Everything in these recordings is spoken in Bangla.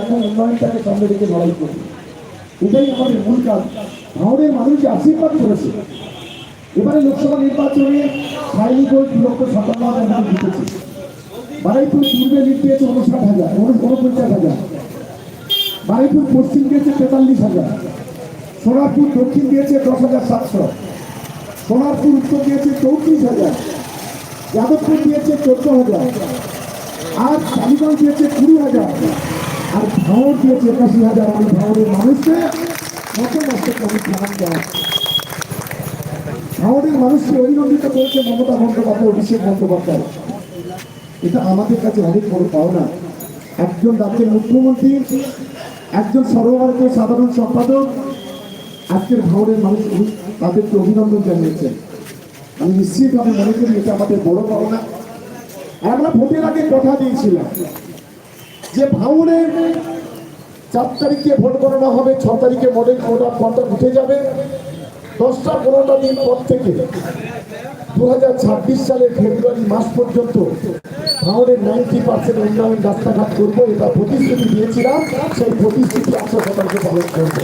রাখব উন্নয়নটাকে সামনে রেখে লড়াই করব। এটাই আমাদের মূল কাজ। ভারতের মানুষ যে আশীর্বাদ করেছে। এবারে লোকসভা নির্বাচনে সাইনি গোল দু লক্ষ সাতান্ন হাজার ভোট জিতেছে। বারাইপুর পূর্বে লিড দিয়েছে উনষাট হাজার উনপঞ্চাশ হাজার। বারাইপুর পশ্চিম দিয়েছে তেতাল্লিশ হাজার। সোনারপুর দক্ষিণ দিয়েছে দশ হাজার সাতশো। সোনারপুর উত্তর দিয়েছে চৌত্রিশ হাজার। যাদবপুর দিয়েছে চোদ্দ হাজার। আর টালিগঞ্জ দিয়েছে কুড়ি হাজার। আর ভাঙর দিয়েছে একাশি হাজার আমি ভাঙরের মানুষকে কত কষ্ট করে জানান দেওয়া। ভাঙরের মানুষকে অভিনন্দিত করেছে মমতা বন্দ্যোপাধ্যায় অভিষেক বন্দ্যোপাধ্যায়। এটা আমাদের কাছে অনেক বড় পাওনা। একজন রাজ্যের মুখ্যমন্ত্রী, একজন সর্বভারতীয় সাধারণ সম্পাদক, আজকের ভাঙরের মানুষ তাদেরকে অভিনন্দন জানিয়েছেন। আমি নিশ্চিতভাবে মনে করি এটা আমাদের বড় পাওনা। আমরা ভোটের আগে কথা দিয়েছিলাম। যে ভাঙনে চার তারিখে ভোট গণনা হবে, ছ তারিখে মডেল ভোটার ফর্মটা উঠে যাবে। দশটা পনেরোটা দিন পর থেকে দু হাজার ছাব্বিশ সালের ফেব্রুয়ারি মাস পর্যন্ত ভাঙনের নাইনটি পার্সেন্ট উন্নয়ন রাস্তাঘাট করব, এটা প্রতিশ্রুতি দিয়েছিলাম, সেই প্রতিশ্রুতি একশো শতাংশ পালন করব।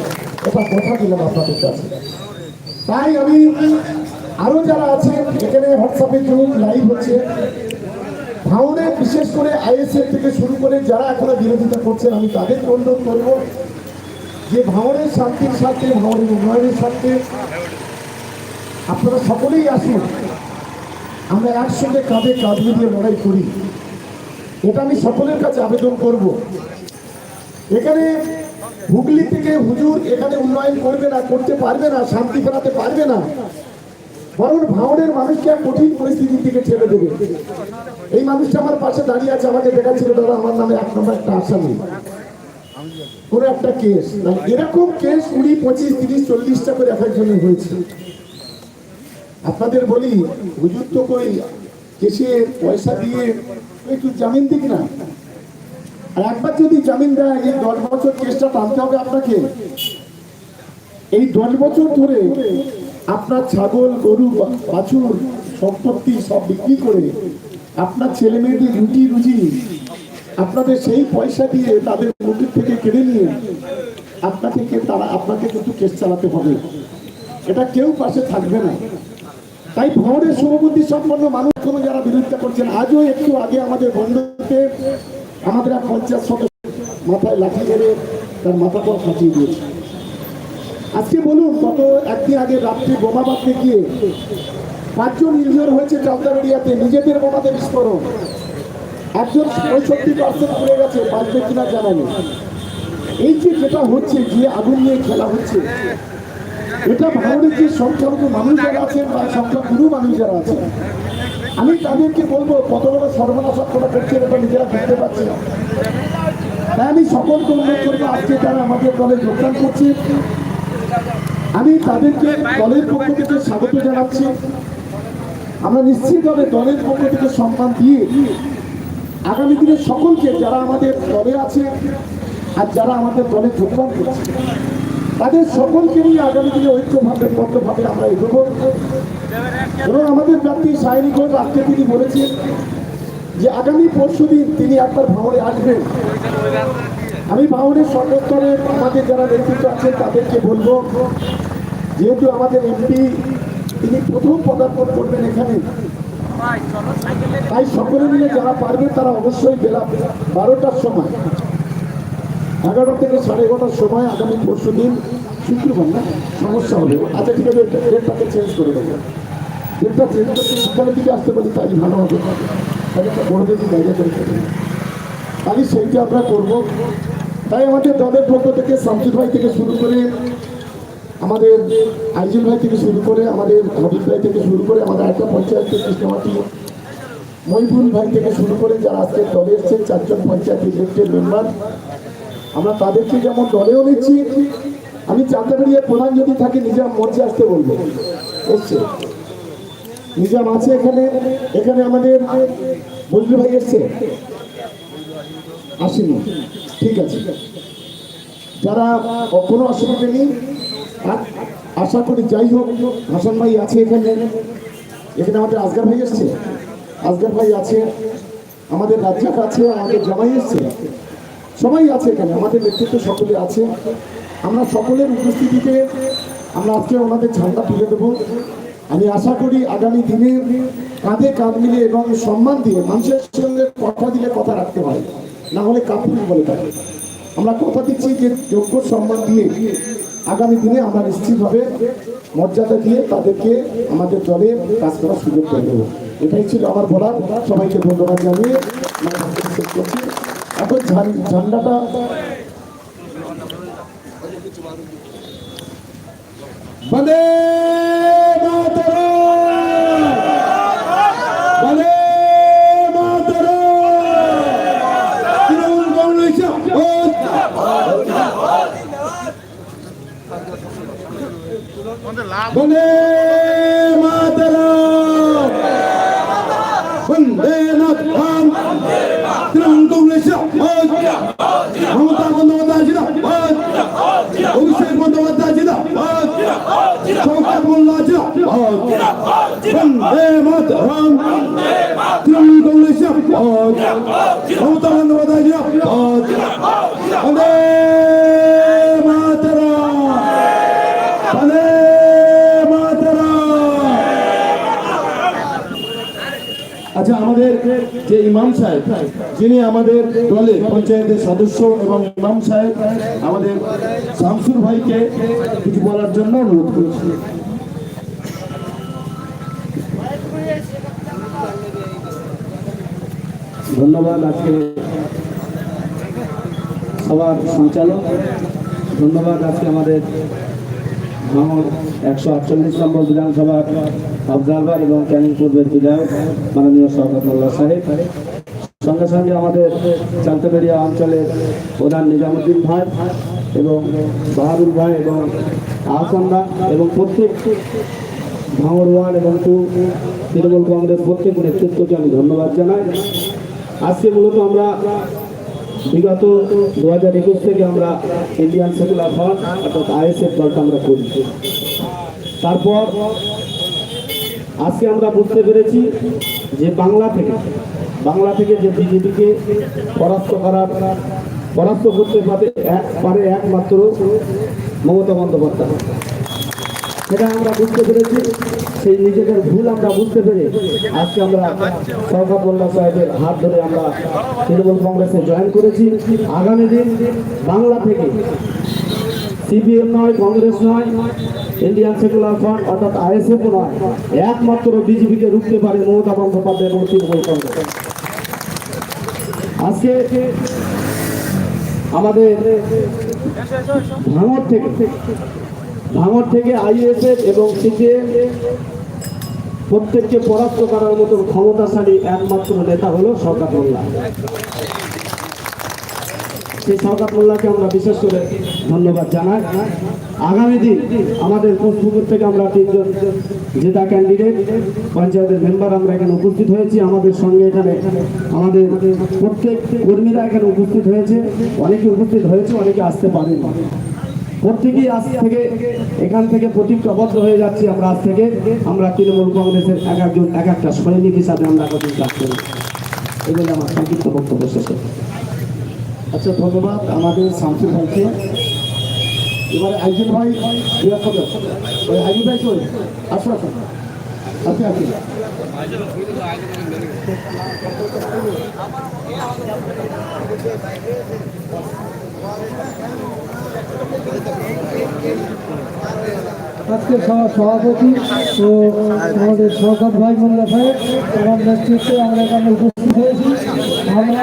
এটা কথা দিলাম আপনাদের কাছে। তাই আমি আরও যারা আছে এখানে হোয়াটসঅ্যাপে গ্রুপ লাইভ হচ্ছে। ভাঙনে বিশেষ করে আইএসএফ থেকে শুরু করে যারা এখনও বিরোধিতা করছেন, আমি তাদেরকে অনুরোধ করব যে ভাঙনের শান্তির সাথে ভাঙনের উন্নয়নের সাথে আপনারা সকলেই আসুন। আমরা একসঙ্গে কাঁধে কাঁধ মিলিয়ে লড়াই করি। এটা আমি সকলের কাছে আবেদন করব। এখানে হুগলি থেকে হুজুর এখানে উন্নয়ন করবে না, করতে পারবে না, শান্তি ফেরাতে পারবে না। বরং ভাঙনের মানুষকে কঠিন পরিস্থিতির দিকে ছেড়ে দেবে। এই মানুষটা আমার পাশে দাঁড়িয়ে আছে, আমাকে দেখাচ্ছিল, দাদা, আমার নামে এক নম্বর একটা আসামি। কোনো একটা কেস এরকম কেস কুড়ি, পঁচিশ, তিরিশ, চল্লিশটা করে এক একজনের হয়েছে। আপনাদের বলি, হুজুর তো কই কেসে পয়সা দিয়ে একটু জামিন দিক না? আর একবার যদি জামিন দেয়, এই দশ বছর কেসটা টানতে হবে আপনাকে। এই দশ বছর ধরে আপনার ছাগল, গরু বাছুর সম্পত্তি সব বিক্রি করে আপনার ছেলে মেয়েদের রুটি, রুজি, আপনাদের সেই পয়সা দিয়ে তাদের মুখের থেকে কেড়ে নিয়ে আপনাকে তারা আপনাকে কিন্তু কেস চালাতে হবে। এটা কেউ পাশে থাকবে না। তাই ভবনের শুভবুদ্ধি সম্পন্ন মানুষ কোনো যারা বিরোধিতা করছেন, আজও একটু আগে আমাদের বন্ধুকে আমাদের এক পঞ্চায়েত সদস্য মাথায় লাঠি মেরে তার মাথা পর ফাটিয়ে দিয়েছে। আজকে বলুন, গত একদিন আগে রাত্রে বোমা বাঁধতে গিয়ে পাঁচজন ইঞ্জিওর হয়েছে চালতাবেড়িয়াতে নিজেদের বোমাতে বিস্ফোরণ। একজন পঁয়ষট্টি পার্সেন্ট পড়ে গেছে, বাঁচবে কিনা জানা এই যে যেটা হচ্ছে, যে আগুন নিয়ে খেলা হচ্ছে, এটা ভারতের যে সংখ্যালঘু মানুষ যারা আছেন বা সংখ্যাগুরু মানুষ যারা আছেন, আমি তাদেরকে বলব কত বড় সর্বনাশ আপনারা করছেন এটা নিজেরা বুঝতে পারছি তাই আমি সকলকে অনুরোধ করব, আজকে তারা আমাদের দলে যোগদান করছে আমি তাদেরকে দলের পক্ষ থেকে স্বাগত জানাচ্ছি। আমরা নিশ্চিতভাবে দলের পক্ষ থেকে সম্মান দিয়ে আগামী দিনে সকলকে যারা আমাদের দলে আছে আর যারা আমাদের দলে যোগদান করছে, তাদের সকলকে নিয়ে আগামী দিনে ঐক্যভাবে বদ্ধভাবে আমরা এগোবো। এবং আমাদের প্রার্থী সায়নী ঘোষ আজকে তিনি বলেছেন যে আগামী পরশু তিনি একবার ভাঙড়ে আসবেন। আমি ভাঙড়ের সর্বস্তরে আমাদের যারা নেতৃত্ব আছেন তাদেরকে বলব, যেহেতু আমাদের এমপি, তিনি প্রথম পদার্পণ করবেন এখানে। তাই সকলে মিলে যারা পারবে তারা অবশ্যই বেলা বারোটার সময় এগারো থেকে সাড়ে এগারোটার সময়, আগামী পরশু দিন, শুক্রবার না, সমস্যা হবে। আচ্ছা ঠিক আছে ডেটটাকে চেঞ্জ করে দেবো। ডেটটা চেঞ্জ করতে সকালের দিকে আসতে পারি, তাই ভালো হবে। তাহলে একটা বড় দেখি জায়গা করে দেবো তাই সেইটা আমরা করব। তাই আমাদের দলের পক্ষ থেকে শামসুদ ভাই থেকে শুরু করে আমাদের আইজুল ভাই থেকে শুরু করে আমাদের হাবিব ভাই থেকে শুরু করে আমাদের একটা পঞ্চায়েতের কৃষ্ণমাটি মহিবুল ভাই থেকে শুরু করে যারা আজকে দলে এসছেন চারজন পঞ্চায়েত ইলেক্টেড মেম্বার আমরা তাদেরকে যেমন দলেও নিচ্ছি, আমি চাঁদাবাড়িয়ার প্রধান যদি থাকে নিজাম মঞ্চে আসতে বলব। এসছে। নিজাম আছে এখানে এখানে আমাদের বজলু ভাই এসছে। আসেনি। ঠিক আছে। যারা কোনো অসুবিধা নেই আশা করি যাই হোক, হাসান ভাই আছে এখানে। এখানে আমাদের আজগার ভাই এসছে। আজগার ভাই আছে, আমাদের রাজ্জাক আছে, আমাদের জামাই এসছে। সবাই আছে এখানে, আমাদের নেতৃত্ব সকলে আছে। আমরা সকলের উপস্থিতিতে আমরা আজকে ওনাদের ঝান্ডা তুলে দেবো। আমি আশা করি আগামী দিনে কাঁধে কাঁধ মিলে এবং সম্মান দিয়ে মানুষের সঙ্গে কথা দিলে কথা রাখতে হয় না হলে কাপুরুষ বলে থাকে আমরা কথা দিচ্ছি যে যোগ্য সম্মান দিয়ে আগামী দিনে আমরা নিশ্চিতভাবে মর্যাদা দিয়ে তাদেরকে আমাদের দলে কাজ করার সুযোগ করে দেবো। এটাই ছিল আমার বলার। সবাইকে ধন্যবাদ জানিয়ে এখন ঝান্ডাটা বন্দে মাতরম বন্দে মাতরম তৃণমূল কংগ্রেস বন্দে মাতরম বন্দে মাতরম। তৃণমূল কংগ্রেস মমতা বন্দ্যোপাধ্যায় জিন্দাবাদ অভিষেক বন্দ্যোপাধ্যায় জিন্দাবাদ শঙ্কর মোল্লা জিন্দাবাদ বন্দে মাতরম। তৃণমূল কংগ্রেস জিন্দাবাদ মমতা বন্দ্যোপাধ্যায় জিন্দাবাদ বন্দে মাতরম বন্দে মাতরম আচ্ছা আমাদের যে ইমাম সাহেব, যিনি আমাদের দলের পঞ্চায়েতের সদস্য এবং ইমাম সাহেব, আমাদের শামসুর ভাইকে কিছু বলার জন্য অনুরোধ করছি। ধন্যবাদ আজকে সবার সঞ্চালক। ধন্যবাদ আজকে আমাদের ভাঙর একশো আটচল্লিশ নম্বর বিধানসভার অবজারভার এবং ক্যানিং পূর্বের বিধায়ক, মাননীয় মোল্লা সাহেব। সঙ্গে সঙ্গে আমাদের চালতাবেড়িয়া অঞ্চলের প্রধান নিজামুদ্দিন ভাই এবং বাহাদুর ভাই এবং আহসানরা এবং প্রত্যেক ভাঙর ওয়ান এবং তৃণমূল কংগ্রেস প্রত্যেক নেতৃত্বকে আমি ধন্যবাদ জানাই। আজকে মূলত আমরা বিগত দু হাজার একুশ থেকে আমরা ইন্ডিয়ান সেকুলার ফ্রন্ট অর্থাৎ আইএসএফ দলটা আমরা করি। তারপর আজকে আমরা বুঝতে পেরেছি যে বাংলা থেকে বাংলা থেকে যে বিজেপিকে পরাস্ত করার, পরাস্ত করতে পারে এক, পারে একমাত্র মমতা বন্দ্যোপাধ্যায়। সেটা আমরা বুঝতে পেরেছি, সেই নিজেদের ভুল আমরা বুঝতে পেরে আজকে আমরা সরকার মোল্লা সাহেবের হাত ধরে আমরা তৃণমূল কংগ্রেসে জয়েন করেছি। আগামী দিন বাংলা থেকে সিপিএম নয়, কংগ্রেস নয়, ইন্ডিয়ান সেকুলার ফ্রন্ট অর্থাৎ আইএসএফ নয়, একমাত্র বিজেপিকে রুখতে পারে মমতা বন্দ্যোপাধ্যায় এবং তৃণমূল কংগ্রেস। আজকে আমাদের ভাঙর থেকে ভাঙর থেকে আইএসএফ এবং সিপিএম প্রত্যেককে পরাস্ত করার মতন ক্ষমতাশালী একমাত্র নেতা হলো সরকার মোল্লা সেই সরকার মোল্লাকে আমরা বিশেষ করে ধন্যবাদ জানাই। আগামী দিন আমাদের কোচপুকুর থেকে আমরা তিনজন জেতা ক্যান্ডিডেট পঞ্চায়েতের মেম্বার আমরা এখানে উপস্থিত হয়েছি। আমাদের সঙ্গে এখানে আমাদের প্রত্যেক কর্মীরা এখানে উপস্থিত হয়েছে। অনেকে উপস্থিত হয়েছে, অনেকে আসতে পারেন। প্রত্যেকেই আজ থেকে এখান থেকে প্রতিজ্ঞাবদ্ধ হয়ে যাচ্ছি আমরা আজ থেকে। আমরা তৃণমূল কংগ্রেসের এক একজন, এক একটা সৈনিক হিসাবে আমরা প্রতিজ্ঞা করি। এগুলো আমার সংক্ষিপ্ত বক্তব্য শেষ। আচ্ছা ধন্যবাদ আমাদের শামসুর ভাইকে। এবারে আইজুল ভাই ওই আইজুল ভাই কই? আসো আসো। আচ্ছা আচ্ছা আজকে সভা সভাপতি ও আমাদের সরকার ভাই মোল্লা সাহেব আমার নেতৃত্বে আমরা এখানে উপস্থিত হয়েছি। আমরা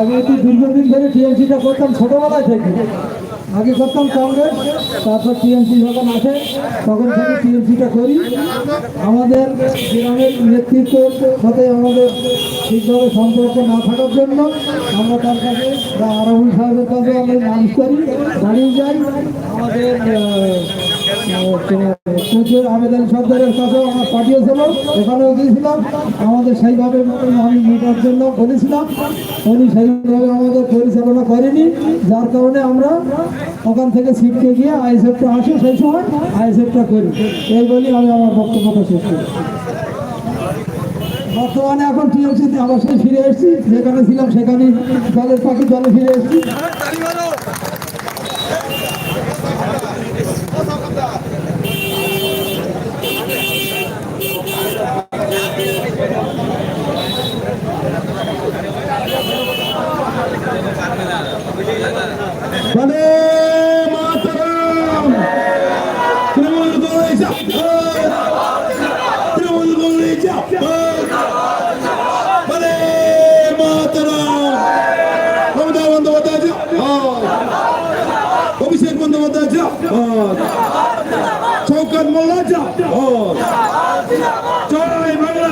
আগে তো দীর্ঘদিন ধরে টিএমসিটা করতাম ছোটোবেলা থেকে। আগে করতাম কংগ্রেস, তারপর টিএমসি যখন আসে, তখন থেকে টিএমসিটা করি। আমাদের গ্রামের নেতৃত্বের সাথে আমাদের ঠিকভাবে সম্পর্ক না থাকার জন্য আমরা তার কাছে বা আরবুল সাহেবের কাছে আমরা নালিশ করি দাঁড়িয়ে যাই। আমাদের প্রচুর আবেদন সর্দারের কাছেও আমার পাঠিয়েছিল ওখানেও গিয়েছিলাম। আমাদের সেইভাবে আমি মেটার জন্য বলেছিলাম। উনি সেইভাবে আমাদের পরিচালনা করেনি, যার কারণে আমরা ওখান থেকে ছিটকে গিয়ে আইএসএফটা আসে সেই সময় আইএসএফটা করি। এই বলি আমি আমার বক্তব্যটা শেষ করি। বর্তমানে এখন টিএমসিতে আবার ফিরে এসেছি, যেখানে ছিলাম সেখানেই দলের পাখি দলে ফিরে এসেছি বন্দে মাতরম তৃণমূল কংগ্রেস তৃণমূল কংগ্রেস বন্দে মাতরম মমতা বন্দ্যোপাধ্যায় অভিষেক বন্দ্যোপাধ্যায় চৌকাত মোল্লা জয় বাংলা।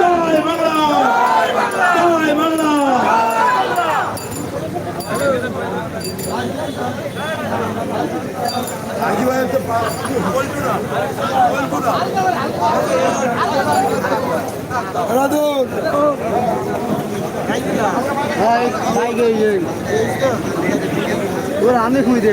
জয় বাংলা। জয় বাংলা। আমি খুঁজে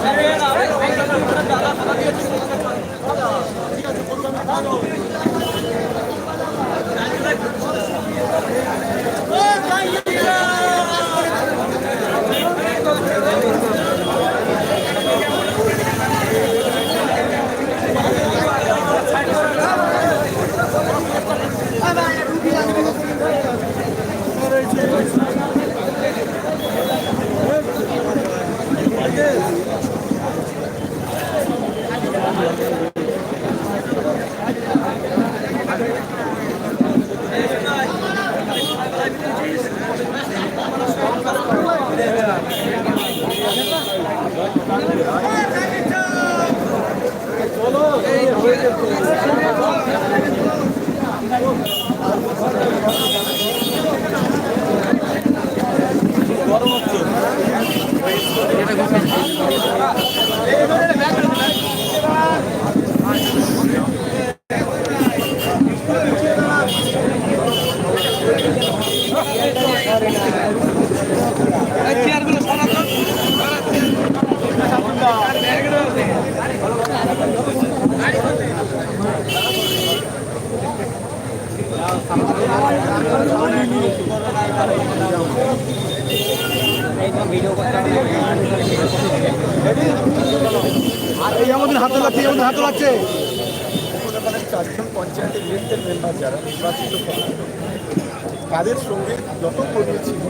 এই আমাদের হাতে লাগছে আমাদের হাতে লাগছে। চারজন পঞ্চায়েতের ইলেক্টেড মেম্বার যারা তাদের সঙ্গে যত কর্মী ছিল,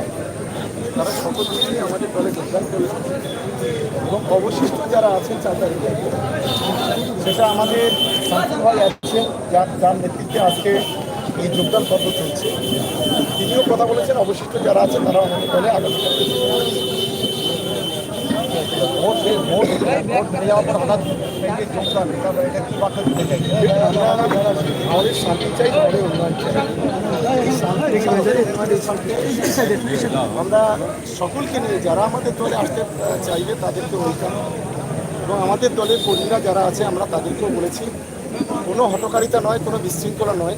তারা সকলকেই আমাদের দলে যোগদান করেছে। এবং অবশিষ্ট যারা আছেন চারটার সেটা আমাদের শান্তিভাই আছেন যার যার নেতৃত্বে আজকে এই যোগদান পর্ব চলছে? তিনিও কথা বলেছেন, অবশিষ্ট যারা আছেন তারা দলে আগামীকালকে ভোট ভোট ভোট হঠাৎ যোগদান আমাদের চাই আমরা সকলকে নিয়ে যারা আমাদের দলে আসতে চাইবে তাদেরকে ওয়েলকাম এবং আমাদের দলের কর্মীরা যারা আছে, আমরা তাদেরকেও বলেছি, কোনো হটকারিতা নয়, কোনো বিশৃঙ্খলা নয়।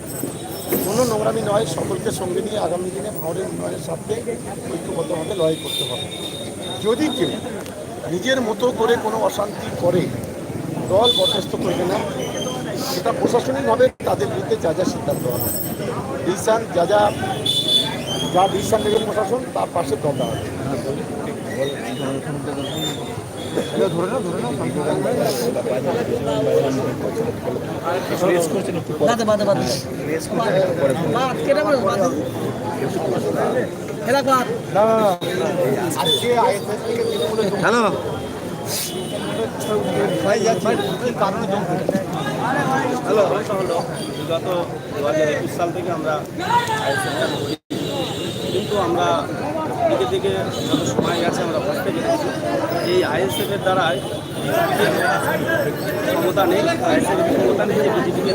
কোনো নোংরামি নয়, সকলকে সঙ্গে নিয়ে আগামী দিনে ভাঙড়ের উন্নয়নের স্বার্থে ঐক্যবদ্ধভাবে লড়াই করতে হবে। যদি কেউ নিজের মতো করে কোনো অশান্তি করে, দল বরখাস্ত করবে না সেটা প্রশাসনিকভাবে তাদের বিরুদ্ধে যা যা সিদ্ধান্ত হবে। ডিসিশন যা যা যা ডিসিশন নেবে প্রশাসন, তার পাশে দল দাঁড়াবে। বাদে বাদে বাদে বাদ কেটে বলো বাদ খেলা বাদ আজকে আইএসএস থেকে তৃণমূলে যোগ হ্যালো হয়ে যাচ্ছে কি কারণে যোগ দিলেন? হ্যালো হলো বিগত দু হাজার একুশ সাল থেকে আমরা। কিন্তু আমরা দিকে দিকে যত সময় গেছে, আমরা বুঝতে পেরেছি এই আইএসএফের দ্বারাই ক্ষমতা নেই, আইএসএফের ক্ষমতা নেই, যে বিজেপিকে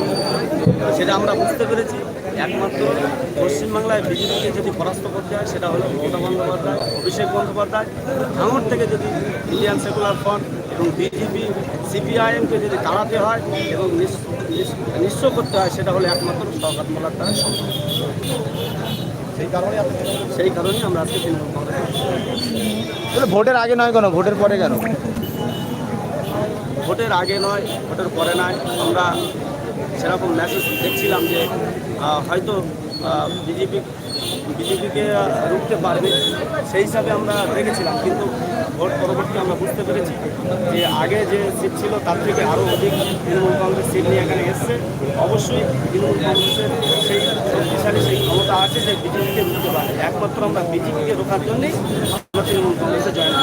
সেটা আমরা বুঝতে পেরেছি। একমাত্র পশ্চিমবাংলায় বিজেপিকে যদি পরাস্ত করতে হয়, সেটা হলো মমতা বন্দ্যোপাধ্যায়, অভিষেক বন্দ্যোপাধ্যায়। আমার থেকে যদি ইন্ডিয়ান সেকুলার ফ্রন্ট এবং বিজেপি, সিপিআইএমকে যদি তাড়াতে হয় এবং নিঃস- নিঃস- নিঃস্ব করতে হয়, সেটা হলো একমাত্র সরকার মোলার দ্বারা সম্ভব। সেই কারণে আমরা আজকে তৃণমূল কংগ্রেস ভোটের আগে নয় কেন? ভোটের পরে কেন? ভোটের আগে নয় ভোটের পরে নয়। আমরা সেরকম মেসেজ দেখছিলাম যে হয়তো বিজেপি বিজেপিকে রুখতে পারবে। সেই হিসাবে আমরা দেখেছিলাম কিন্তু ভোট পরবর্তী আমরা বুঝতে পেরেছি যে আগে যে সিট ছিল তার থেকে আরও অধিক তৃণমূল কংগ্রেস সিট নিয়ে এখানে এসছে। অবশ্যই তৃণমূল কংগ্রেসের সেই শক্তিশালী সেই আছে যে বিজেপিকে রুখতে পারে একমাত্র আমরা বিজেপিকে রোখার জন্যই আমরা তৃণমূল কংগ্রেসে জয়েন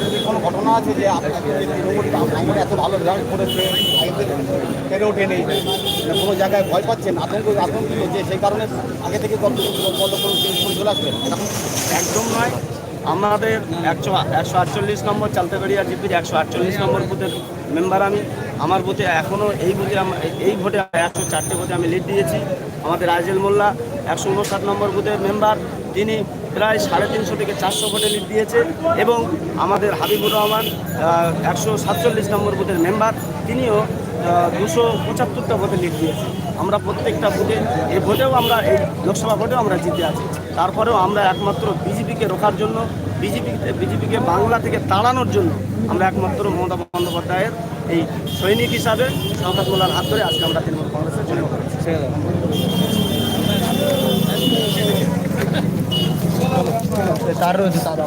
করি কোনো ঘটনা আছে যে আপনাকে তৃণমূল আমার এত ভালো রেজাল্ট করেছে আইএসএফ পেরে ওঠেনি না কোনো জায়গায় ভয় পাচ্ছেন আতঙ্ক আতঙ্কিত যে সেই কারণে আগে থেকে কত চলে এরকম একদম নয় আমাদের একশো একশো আটচল্লিশ নম্বর চালতাবাড়িয়া জিপির একশো আটচল্লিশ নম্বর বুথের মেম্বার আমি। আমার বুথে এখনও এই বুথে এই ভোটে একশো চারটে ভোটে আমি লিড দিয়েছি। আমাদের আইজেল মোল্লা একশো উনষাট নম্বর বুথের মেম্বার তিনি প্রায় সাড়ে তিনশো থেকে চারশো ভোটে লিড দিয়েছে। এবং আমাদের হাবিবুর রহমান একশো সাতচল্লিশ নম্বর বুথের মেম্বার তিনিও দুশো পঁচাত্তরটা ভোটে লিড দিয়েছে। আমরা প্রত্যেকটা ভোটে, এই ভোটেও আমরা, এই লোকসভা ভোটেও আমরা জিতে আছি। তারপরেও আমরা একমাত্র বিজেপিকে রোখার জন্য বিজেপি বিজেপিকে বাংলা থেকে তাড়ানোর জন্য আমরা একমাত্র মমতা বন্দ্যোপাধ্যায়ের এই সৈনিক হিসাবে শওকত মোল্লার হাত ধরে আজকে আমরা তৃণমূল কংগ্রেসের জন্য তার রয়েছে তার।